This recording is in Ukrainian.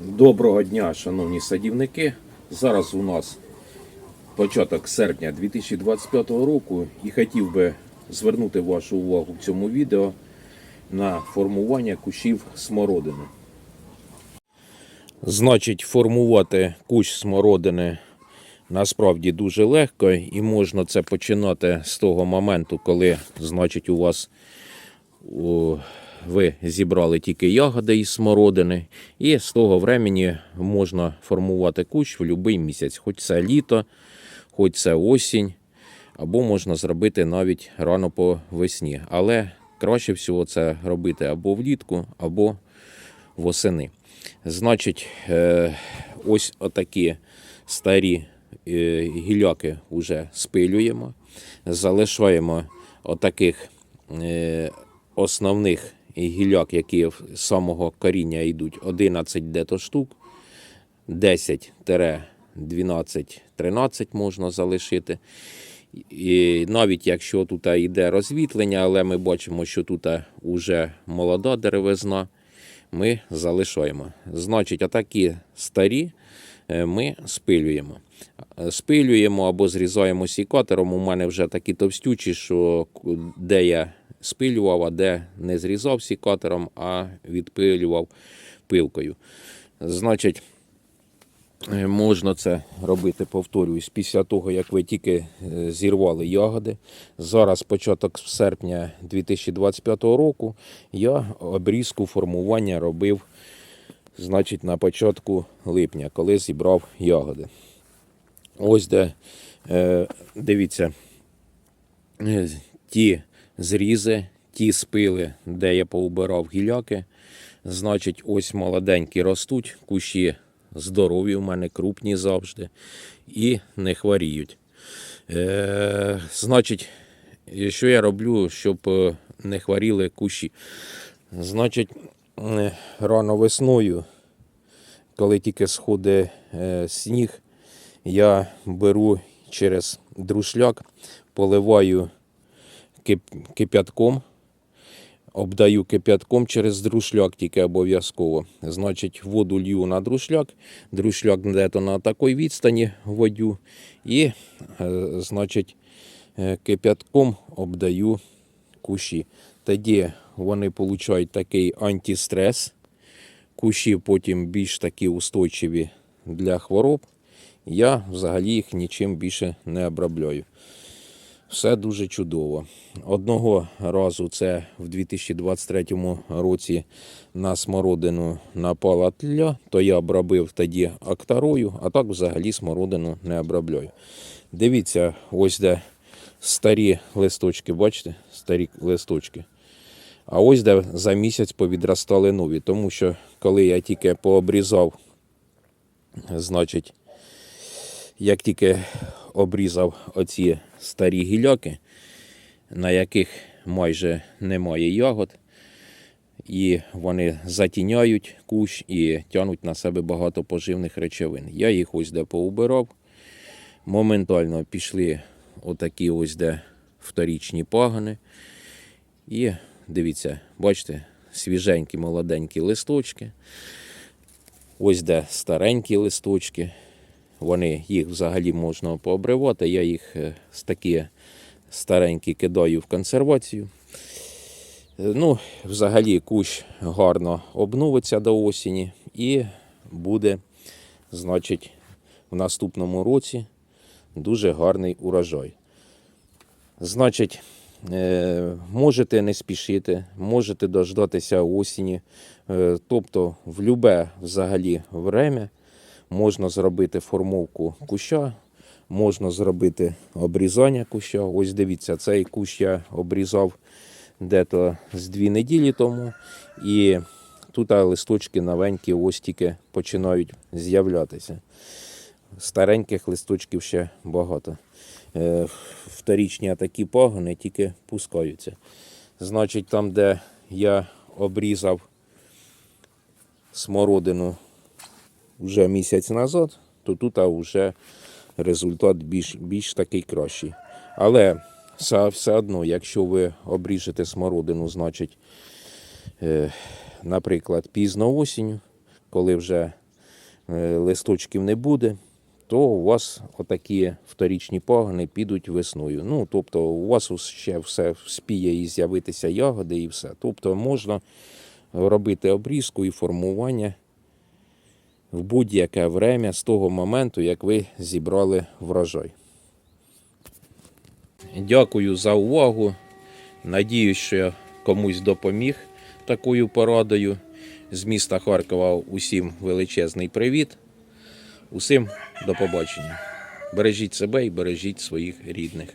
Доброго дня, шановні садівники. Зараз у нас початок серпня 2025 року і хотів би звернути вашу увагу в цьому відео на формування кущів смородини. Значить, формувати кущ смородини насправді дуже легко, і можна це починати з того моменту, коли, значить, у вас ви зібрали тільки ягоди із смородини, і з того времени можна формувати кущ в будь-який місяць, хоч це літо, хоч це осінь, або можна зробити навіть рано по весні. Але краще всього це робити або влітку, або восени. Значить, е, ось отакі старі е, гіляки вже спилюємо, залишаємо отаких е, основних гіляк, які з самого коріння йдуть, 11 дето штук, 10-12-13 можна залишити. І навіть якщо тут йде розвітлення, але ми бачимо, що тут вже молода деревизна, ми залишаємо. Значить, отакі старі е, ми спилюємо. Спилюємо або зрізаємо сікатором. У мене вже такі товстючі, що де я спилював, а де не зрізав сікатором, а відпилював пилкою. Значить, Е, Можна це робити, повторююсь, після того, як ви тільки е, зірвали ягоди. Зараз, початок серпня 2025 року, я обрізку формування робив значить, на початку липня, коли зібрав ягоди. Ось де, е, дивіться, ті зрізи, ті спили, де я поубирав гіляки. Значить, ось молоденькі ростуть, кущі здорові у мене, крупні завжди і не хворіють. Е, значить, що я роблю, щоб е, не хворіли кущі? Значить, е, рано весною, коли тільки сходить е, сніг, я беру через друшляк, поливаю кип'ятком, обдаю кип'ятком через друшляк тільки обов'язково. Значить, воду лью на друшляк, друшляк де-то на такій відстані водю і, е, значить, е, кип'ятком обдаю кущі. Тоді вони получають такий антистрес. Кущі потім більш такі устойчиві для хвороб. Я взагалі їх нічим більше не обробляю. Все дуже чудово. Одного разу це в 2023 році на смородину напала тля, то я обробив тоді актарою, а так взагалі смородину не обробляю. Дивіться, ось де старі листочки, бачите? Старі листочки. А ось де за місяць повідростали нові, тому що коли я тільки пообрізав, значить, як тільки обрізав оці старі гіляки, на яких майже немає ягод, і вони затіняють кущ і тягнуть на себе багато поживних речовин. Я їх ось де поубирав. Моментально пішли отакі ось де вторічні пагани. І дивіться, бачите, свіженькі молоденькі листочки. Ось де старенькі листочки. Вони їх взагалі можна пообривати. Я їх е, з такі старенькі кидаю в консервацію. Ну, взагалі кущ гарно обновиться до осені і буде, значить, в наступному році дуже гарний урожай. Значить, е, можете не спішити, можете дождатися осені. Е, Тобто, в любе взагалі время можна зробити формовку куща, можна зробити обрізання куща. Ось дивіться, цей кущ я обрізав дето з дві неділі тому. І тут листочки новенькі ось тільки починають з'являтися. Стареньких листочків ще багато. Е, Вторічні такі пагони тільки пускаються. Значить, там, де я обрізав смородину вже місяць назад, то тут вже результат більш, більш такий кращий. Але все, одно, якщо ви обріжете смородину, значить, е, наприклад, пізно осінню, коли вже е, листочків не буде, то у вас отакі вторічні пагони підуть весною. Ну, тобто, у вас ще все спіє і з'явитися ягоди і все. Тобто можна робити обрізку і формування в будь-яке время з того моменту, як ви зібрали врожай. Дякую за увагу. Надіюсь, що я комусь допоміг такою порадою. З міста Харкова усім величезний привіт. Усім до побачення. Бережіть себе і бережіть своїх рідних.